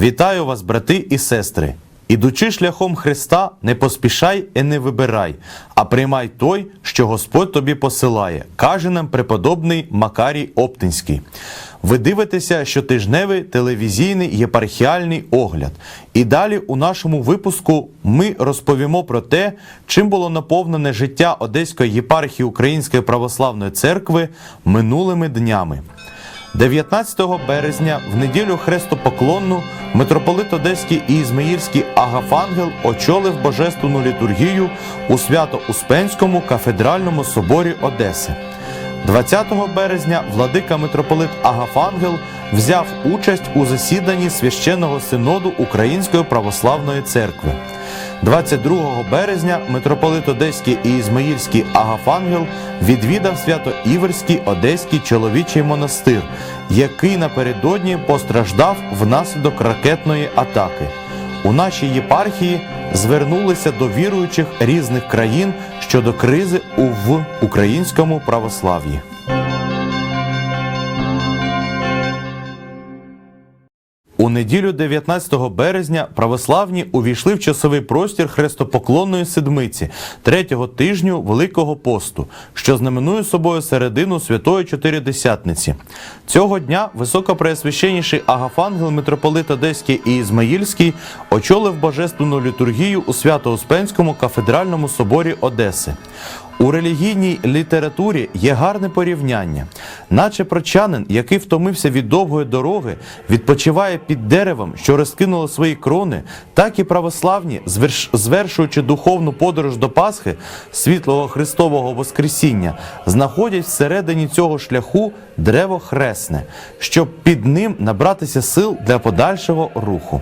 Вітаю вас, брати і сестри! Ідучи шляхом Христа, не поспішай і не вибирай, а приймай той, що Господь тобі посилає, каже нам преподобний Макарій Оптинський. Ви дивитеся щотижневий телевізійний єпархіальний огляд. І далі у нашому випуску ми розповімо про те, чим було наповнене життя Одеської єпархії Української православної церкви минулими днями. 19 березня в неділю хрестопоклонну митрополит Одеський і Ізмаїльський Агафангел очолив божественну літургію у Свято-Успенському кафедральному соборі Одеси. 20 березня владика митрополит Агафангел взяв участь у засіданні священного синоду Української православної церкви. 22 березня митрополит Одеський і Ізмаїльський Агафангел відвідав Свято-Іверський Одеський чоловічий монастир, який напередодні постраждав внаслідок ракетної атаки. У нашій єпархії звернулися до віруючих різних країн щодо кризи в українському православ'ї. У неділю 19 березня православні увійшли в часовий простір хрестопоклонної седмиці третього тижню Великого посту, що знаменує собою середину Святої Чотиридесятниці. Цього дня високопреосвященніший Агафангел митрополит Одеський і Ізмаїльський очолив божественну літургію у Свято-Успенському кафедральному соборі Одеси. У релігійній літературі є гарне порівняння, наче прочанин, який втомився від довгої дороги, відпочиває під деревом, що розкинуло свої крони, так і православні, зверш- звершуючи духовну подорож до Пасхи, світлого Христового Воскресіння, знаходять всередині цього шляху древо хресне, щоб під ним набратися сил для подальшого руху.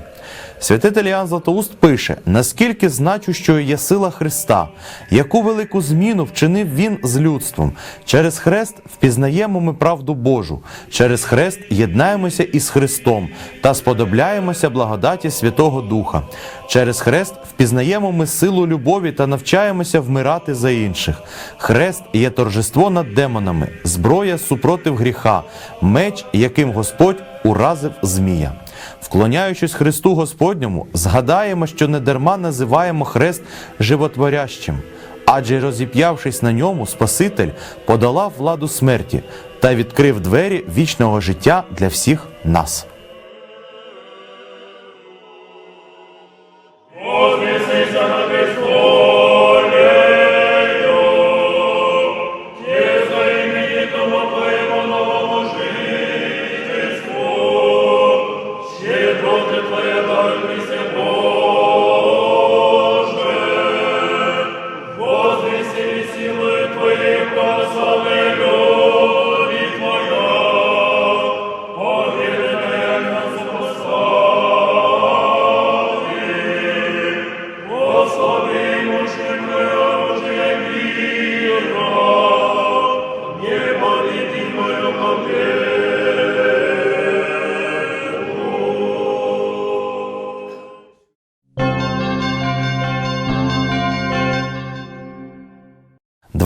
Святитель Іоанн Златоуст пише, наскільки значущою є сила Христа, яку велику зміну вчинив Він з людством. Через хрест впізнаємо ми правду Божу, через хрест єднаємося із Христом та сподобляємося благодаті Святого Духа. Через хрест впізнаємо ми силу любові та навчаємося вмирати за інших. Хрест є торжество над демонами, зброя супротив гріха, меч, яким Господь уразив змія. Вклоняючись Христу Господньому, згадаємо, що недарма називаємо хрест животворящим, адже розіп'явшись на ньому, Спаситель подолав владу смерті та відкрив двері вічного життя для всіх нас. –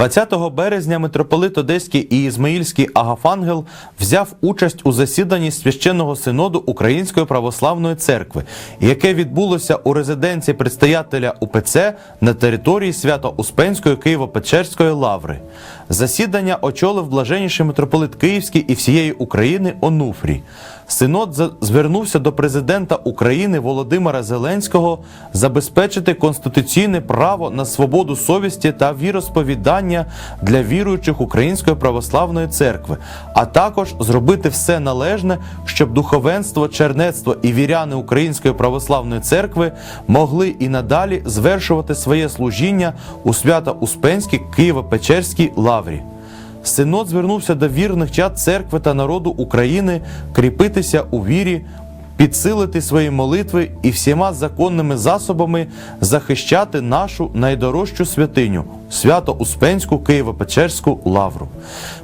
20 березня митрополит Одеський і Ізмаїльський Агафангел взяв участь у засіданні священного синоду Української православної церкви, яке відбулося у резиденції предстоятеля УПЦ на території Свято-Успенської Києво-Печерської лаври. Засідання очолив блаженніший митрополит Київський і всієї України Онуфрій. Синод звернувся до президента України Володимира Зеленського забезпечити конституційне право на свободу совісті та віросповідання для віруючих Української православної церкви, а також зробити все належне, щоб духовенство, чернецтво і віряни Української православної церкви могли і надалі звершувати своє служіння у Свято-Успенській Києво-Печерській лаврі. Синод звернувся до вірних чад церкви та народу України кріпитися у вірі, підсилити свої молитви і всіма законними засобами захищати нашу найдорожчу святиню свято Успенську Києво-Печерську лавру.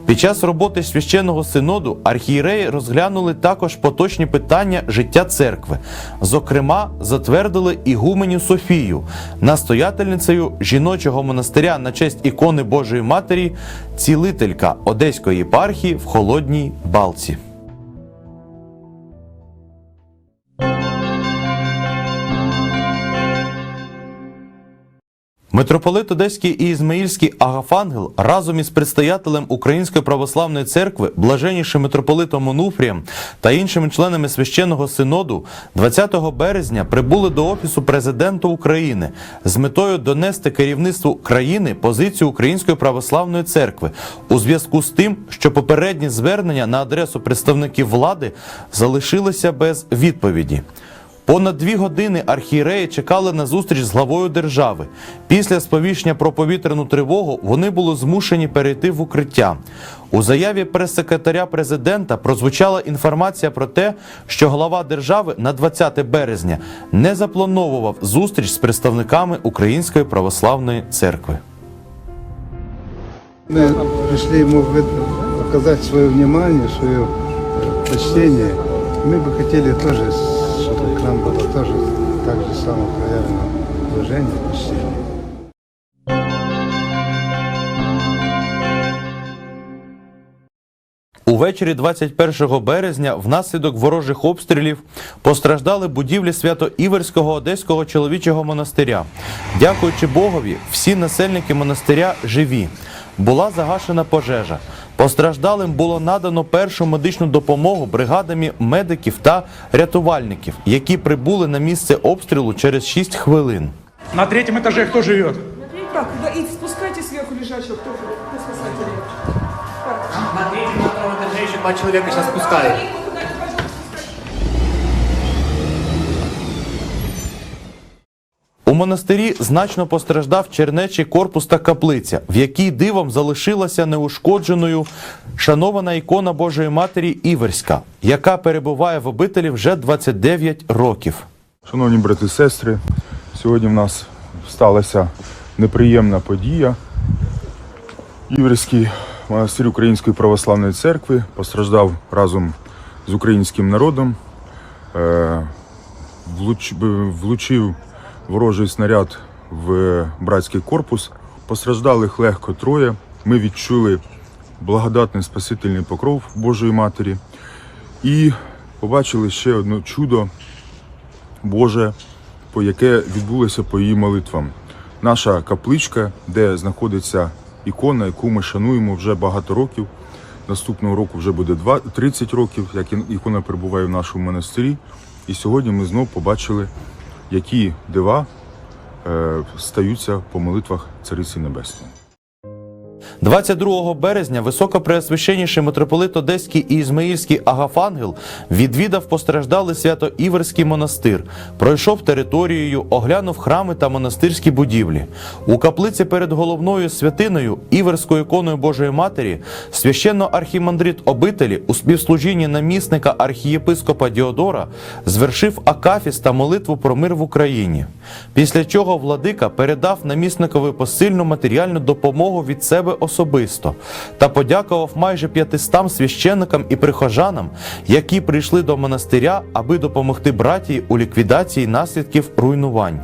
Під час роботи священного синоду архієреї розглянули також поточні питання життя церкви. Зокрема, затвердили ігуменю Софію, настоятельницею жіночого монастиря на честь ікони Божої Матері, цілителька Одеської єпархії в Холодній Балці. Митрополит Одеський і Ізмаїльський Агафангел разом із предстоятелем Української православної церкви, блаженнішим митрополитом Онуфрієм та іншими членами священного синоду 20 березня прибули до офісу президента України з метою донести керівництву країни позицію Української православної церкви у зв'язку з тим, що попередні звернення на адресу представників влади залишилися без відповіді. Понад дві години архієреї чекали на зустріч з главою держави. Після сповіщення про повітряну тривогу вони були змушені перейти в укриття. У заяві прес-секретаря президента прозвучала інформація про те, що глава держави на 20 березня не заплановував зустріч з представниками Української православної церкви. Мы пришли ему в это- показать свое внимание, свое э, почтение. Мы бы хотели тоже, к нам было тоже так же само проявлено уважение, почтение. Увечері 21 березня внаслідок ворожих обстрілів постраждали будівлі Свято-Іверського Одеського чоловічого монастиря. Дякуючи Богові, всі насельники монастиря живі. Була загашена пожежа. Постраждалим було надано першу медичну допомогу бригадами медиків та рятувальників, які прибули на місце обстрілу через 6 хвилин. На третьому етажі хто живе? Так, да, і спускайте зверху лежачого, хто спасатель. На третьому етажі ще этаже еще два человека сейчас спускают. У монастирі значно постраждав чернечий корпус та каплиця, в якій дивом залишилася неушкодженою шанована ікона Божої Матері Іверська, яка перебуває в обителі вже 29 років. Шановні брати і сестри, сьогодні в нас сталася неприємна подія. Іверський монастир Української православної церкви постраждав разом з українським народом. Е, влуч- Влучив ворожий снаряд в братський корпус. Постраждалих легко троє. Ми відчули благодатний спасительний покров Божої Матері і побачили ще одне чудо Боже, по яке відбулося по її молитвам. Наша капличка, де знаходиться ікона, яку ми шануємо вже багато років. Наступного року вже буде два- 30 років, як ікона перебуває в нашому монастирі. І сьогодні ми знов побачили, які дива е, стаються по молитвах Цариці Небесної. 22 березня високопреосвященніший митрополит Одеський і Ізмаїльський Агафангел відвідав постраждалий свято-Іверський монастир, пройшов територією, оглянув храми та монастирські будівлі. У каплиці перед головною святиною Іверською іконою Божої Матері священно архімандрит обителі у співслужінні намісника архієпископа Діодора звершив акафіс та молитву про мир в Україні. Після чого владика передав намісникові посильну матеріальну допомогу від себе особисто та подякував майже 500 священникам і прихожанам, які прийшли до монастиря, аби допомогти братії у ліквідації наслідків руйнувань.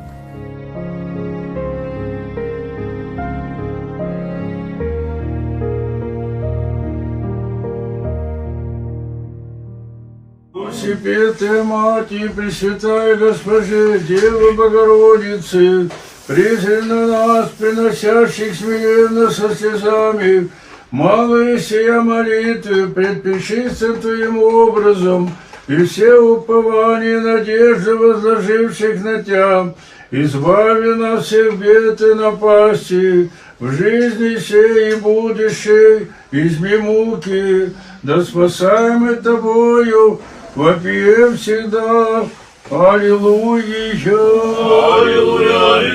Всепетая Мати, Пресвятая Госпожи, Дева Богородицы, призри на нас, приносящих смиренно со слезами, малые сия молитвы пред пречистым Твоим образом, и все упования и надежды возложивших на Тя, избави нас всех бед и напасти, в жизни сей и будущей, изми муки, да спасаемый Тобою, вопием всегда. Аллилуйя! Аллилуйя!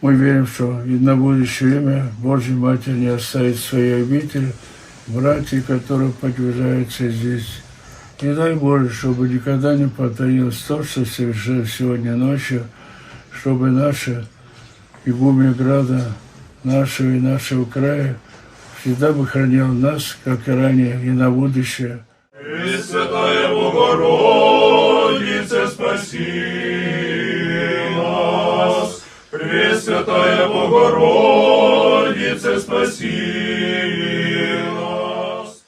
Мы верим, что и на будущее время Божья Матерь не оставит своей обитель, братья, которые подвижаются здесь. Не дай Боже, чтобы никогда не повторилось то, что совершилось сегодня ночью, чтобы наша игумня града, нашего и нашего края, всегда бы хранил нас, как и ранее, и на будущее. Пресвятая Богородице, спаси нас. Пресвятая Богородице, спаси нас.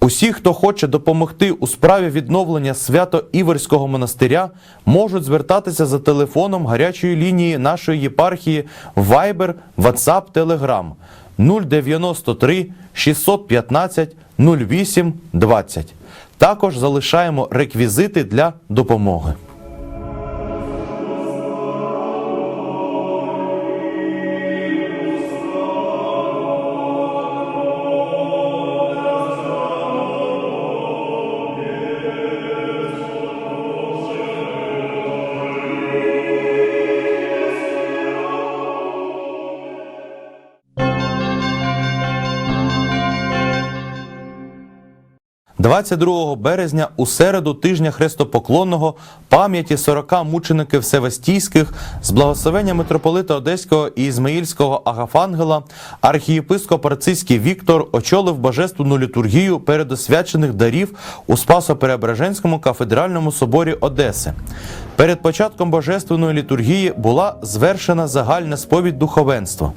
Усі Усі, хто хоче допомогти у справі відновлення свято-іверського монастиря, можуть звертатися за телефоном гарячої лінії нашої єпархії Viber, WhatsApp, Telegram 093 615 08 20. Також залишаємо реквізити для допомоги. – 22 березня у середу тижня хрестопоклонного пам'яті 40 мучеників Севастійських з благословення митрополита Одеського і Ізмаїльського Агафангела архієпископ Арцизький Віктор очолив божественну літургію передосвячених дарів у Спасо-Преображенському кафедральному соборі Одеси. Перед початком божественної літургії була звершена загальна сповідь духовенства.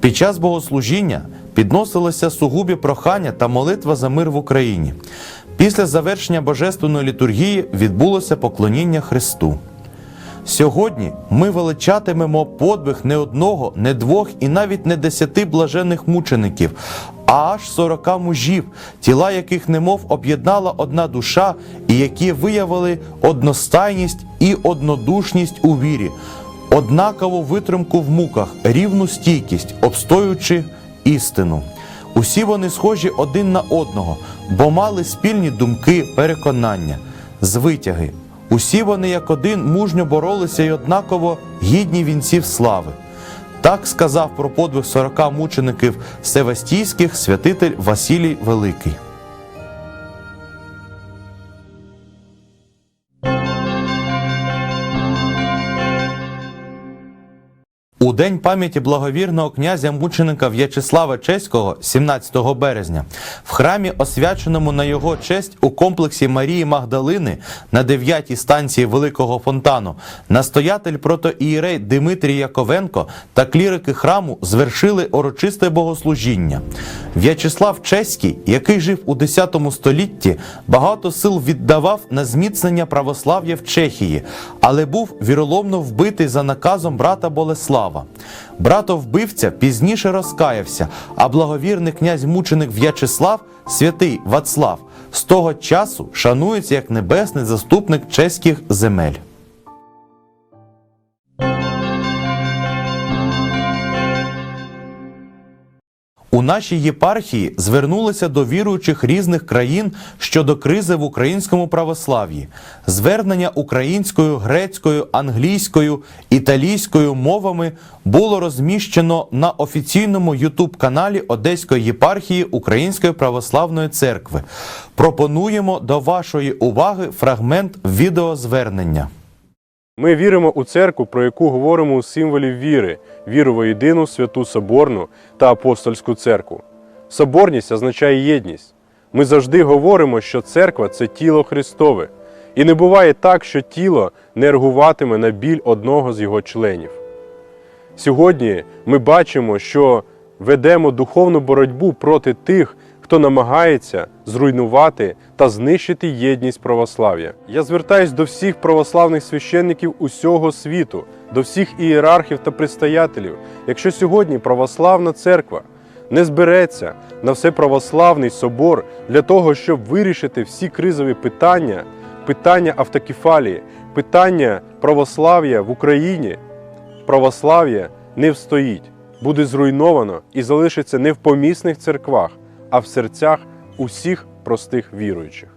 Під час богослужіння підносилися сугубі прохання та молитва за мир в Україні. Після завершення божественної літургії відбулося поклоніння Христу. Сьогодні ми величатимемо подвиг не одного, не двох і навіть не десяти блажених мучеників, а аж сорока мужів, тіла яких немов об'єднала одна душа, і які виявили одностайність і однодушність у вірі, однакову витримку в муках, рівну стійкість, обстоюючи істину. Усі вони схожі один на одного, бо мали спільні думки, переконання, звитяги. Усі вони як один мужньо боролися й однаково гідні вінців слави. Так сказав про подвиг сорока мучеників Севастійських святитель Василій Великий. У день пам'яті благовірного князя мученика В'ячеслава Чеського, 17 березня, в храмі, освяченому на його честь у комплексі Марії Магдалини на 9-й станції Великого фонтану, настоятель протоієрей Димитрій Яковенко та клірики храму звершили урочисте богослужіння. В'ячеслав Чеський, який жив у 10 столітті, багато сил віддавав на зміцнення православ'я в Чехії, але був віроломно вбитий за наказом брата Болеслава. Брато-вбивця пізніше розкаявся, а благовірний князь мученик В'ячеслав, святий Вацлав, з того часу шанується як небесний заступник чеських земель. У нашій єпархії звернулися до віруючих різних країн щодо кризи в українському православ'ї. Звернення українською, грецькою, англійською, італійською мовами було розміщено на офіційному ютуб-каналі Одеської єпархії Української православної церкви. Пропонуємо до вашої уваги фрагмент відеозвернення. Ми віримо у церкву, про яку говоримо у символі віри, віру в єдину святу Соборну та апостольську церкву. Соборність означає єдність. Ми завжди говоримо, що церква це тіло Христове, і не буває так, що тіло не реагуватиме на біль одного з його членів. Сьогодні ми бачимо, що ведемо духовну боротьбу проти тих, хто намагається зруйнувати та знищити єдність православ'я. Я звертаюсь до всіх православних священників усього світу, до всіх ієрархів та предстоятелів. Якщо сьогодні православна церква не збереться на всеправославний собор для того, щоб вирішити всі кризові питання, питання автокефалії, питання православ'я в Україні, православ'я не встоїть, буде зруйновано і залишиться не в помісних церквах, а в серцях усіх простих віруючих.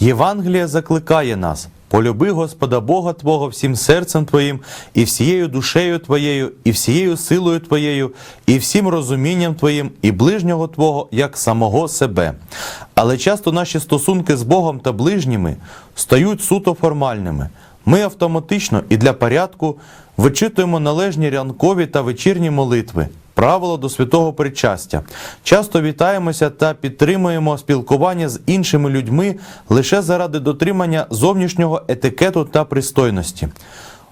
Євангелія закликає нас: полюби Господа Бога Твого всім серцем Твоїм, і всією душею Твоєю, і всією силою Твоєю, і всім розумінням Твоїм, і ближнього Твого, як самого себе. Але часто наші стосунки з Богом та ближніми стають суто формальними. Ми автоматично і для порядку вичитуємо належні ранкові та вечірні молитви, правило до святого причастя. Часто вітаємося та підтримуємо спілкування з іншими людьми лише заради дотримання зовнішнього етикету та пристойності.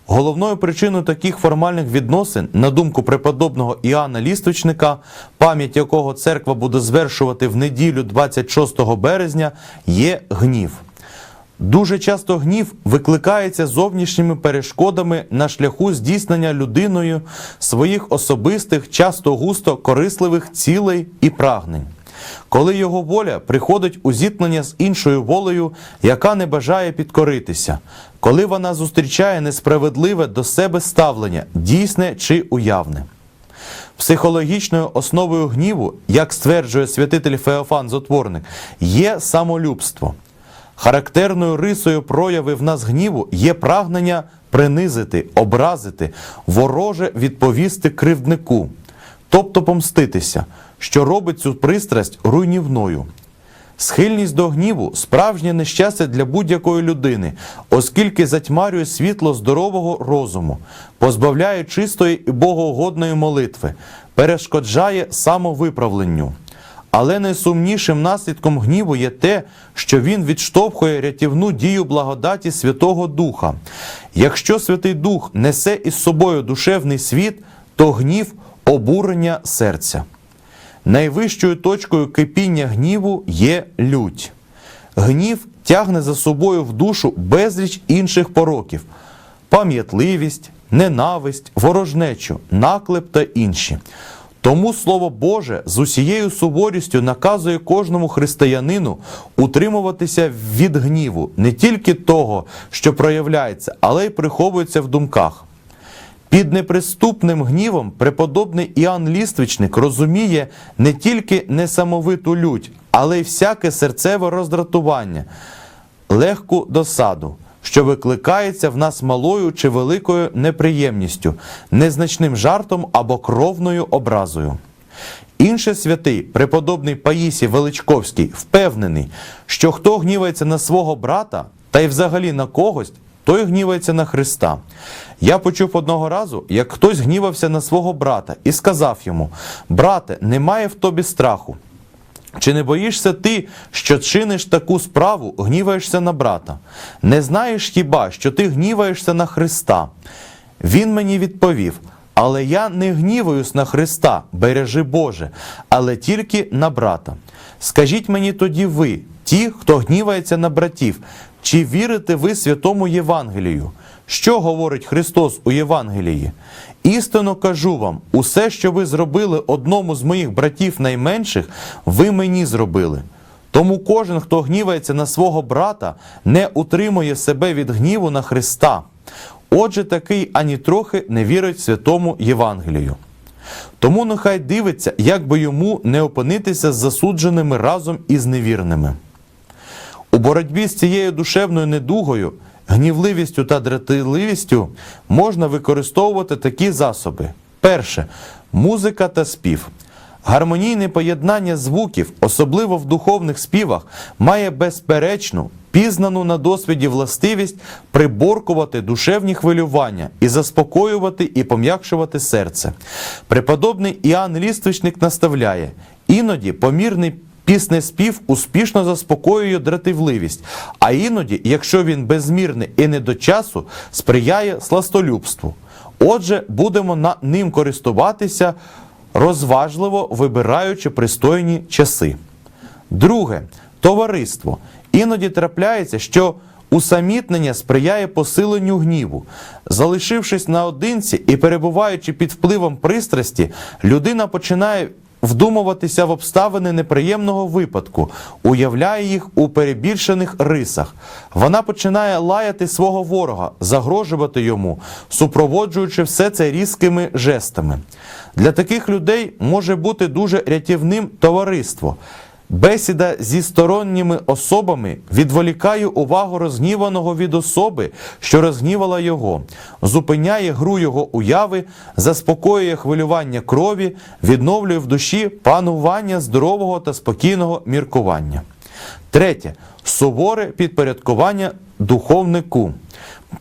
Головною причиною таких формальних відносин, на думку преподобного Іоанна Лісточника, пам'ять якого церква буде звершувати в неділю 26 березня, є гнів. Дуже часто гнів викликається зовнішніми перешкодами на шляху здійснення людиною своїх особистих, часто густо корисливих цілей і прагнень. Коли його воля приходить у зіткнення з іншою волею, яка не бажає підкоритися, коли вона зустрічає несправедливе до себе ставлення, дійсне чи уявне. Психологічною основою гніву, як стверджує святитель Феофан Зотворник, є самолюбство. Характерною рисою прояви в нас гніву є прагнення принизити, образити, вороже відповісти кривднику, тобто помститися, що робить цю пристрасть руйнівною. Схильність до гніву справжнє нещастя для будь-якої людини, оскільки затьмарює світло здорового розуму, позбавляє чистої і богоугодної молитви, перешкоджає самовиправленню. Але найсумнішим наслідком гніву є те, що він відштовхує рятівну дію благодаті Святого Духа. Якщо Святий Дух несе із собою душевний світ, то гнів обурення серця. Найвищою точкою кипіння гніву є лють. Гнів тягне за собою в душу безліч інших пороків: пам'ятливість, ненависть, ворожнечу, наклеп та інші. Тому Слово Боже з усією суворістю наказує кожному християнину утримуватися від гніву, не тільки того, що проявляється, але й приховується в думках. Під неприступним гнівом преподобний Іоанн Ліствичник розуміє не тільки несамовиту лють, але й всяке серцеве роздратування, легку досаду, що викликається в нас малою чи великою неприємністю, незначним жартом або кровною образою. Інший святий, преподобний Паїсій Величковський, впевнений, що хто гнівається на свого брата та й взагалі на когось, той гнівається на Христа. Я почув одного разу, як хтось гнівався на свого брата і сказав йому: Брате, немає в тобі страху. Чи не боїшся ти, що чиниш таку справу, гніваєшся на брата? Не знаєш хіба, що ти гніваєшся на Христа? Він мені відповів: Але я не гніваюсь на Христа, бережи Боже, але тільки на брата. Скажіть мені тоді ви, ті, хто гнівається на братів, чи вірите ви святому Євангелію? Що говорить Христос у Євангелії? Істинно кажу вам, усе, що ви зробили одному з моїх братів найменших, ви мені зробили. Тому кожен, хто гнівається на свого брата, не утримує себе від гніву на Христа. Отже, такий ані трохи не вірить святому Євангелію. Тому нехай дивиться, як би йому не опинитися з засудженими разом із невірними. У боротьбі з цією душевною недугою, гнівливістю та дратівливістю можна використовувати такі засоби: перше музика та спів. Гармонійне поєднання звуків, особливо в духовних співах, має безперечну, пізнану на досвіді властивість приборкувати душевні хвилювання і заспокоювати і пом'якшувати серце. Преподобний Іоанн Ліствичник наставляє: іноді помірний Піснеспів успішно заспокоює дратівливість, а іноді, якщо він безмірний і не до часу, сприяє сластолюбству. Отже, будемо ним користуватися розважливо вибираючи пристойні часи. Друге товариство. Іноді трапляється, що усамітнення сприяє посиленню гніву. Залишившись наодинці і перебуваючи під впливом пристрасті, людина починає вдумуватися в обставини неприємного випадку, уявляє їх у перебільшених рисах. Вона починає лаяти свого ворога, загрожувати йому, супроводжуючи все це різкими жестами. Для таких людей може бути дуже рятівним товариство. Бесіда зі сторонніми особами відволікає увагу розгніваного від особи, що розгнівала його, зупиняє гру його уяви, заспокоює хвилювання крові, відновлює в душі панування здорового та спокійного міркування. Третє суворе підпорядкування духовнику.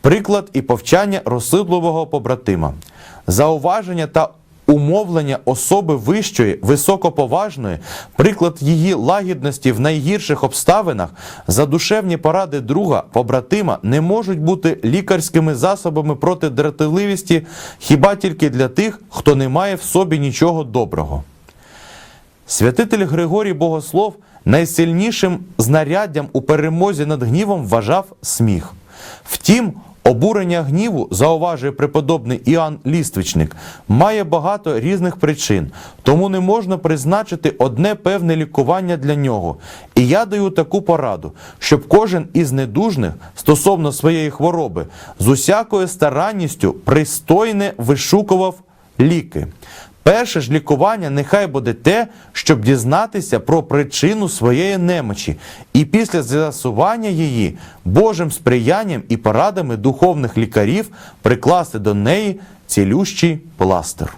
Приклад і повчання розсудливого побратима. Зауваження та умовлення особи вищої, високоповажної, приклад її лагідності в найгірших обставинах, задушевні поради друга, побратима не можуть бути лікарськими засобами проти дратівливості хіба тільки для тих, хто не має в собі нічого доброго. Святитель Григорій Богослов найсильнішим знаряддям у перемозі над гнівом вважав сміх. Втім, обурення гніву, зауважує преподобний Іоанн Ліствичник, має багато різних причин, тому не можна призначити одне певне лікування для нього. І я даю таку пораду, щоб кожен із недужних стосовно своєї хвороби з усякою старанністю пристойне вишукував ліки. Перше ж лікування нехай буде те, щоб дізнатися про причину своєї немочі, і після з'ясування її Божим сприянням і порадами духовних лікарів прикласти до неї цілющий пластир.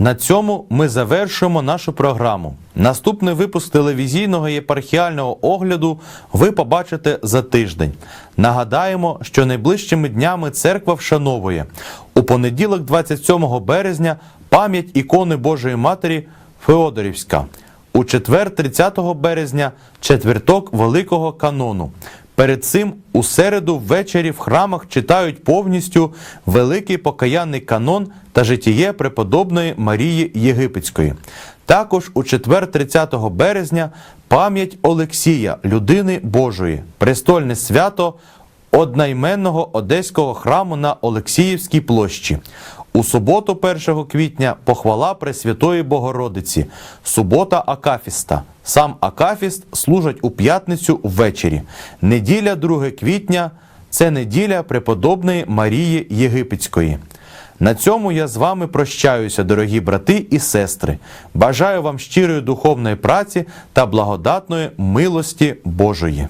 На цьому ми завершуємо нашу програму. Наступний випуск телевізійного єпархіального огляду ви побачите за тиждень. Нагадаємо, що найближчими днями церква вшановує у понеділок, 27 березня, пам'ять ікони Божої Матері Феодорівська. У четвер, 30 березня, четверток Великого канону. Перед цим у середу ввечері в храмах читають повністю великий покаянний канон та житіє преподобної Марії Єгипетської. Також у четвер 30 березня пам'ять Олексія, людини Божої, престольне свято одноіменного одеського храму на Олексіївській площі. У суботу 1 квітня похвала Пресвятої Богородиці, субота Акафіста. Сам Акафіст служить у п'ятницю ввечері. Неділя 2 квітня це неділя преподобної Марії Єгипетської. На цьому я з вами прощаюся, дорогі брати і сестри. Бажаю вам щирої духовної праці та благодатної милості Божої.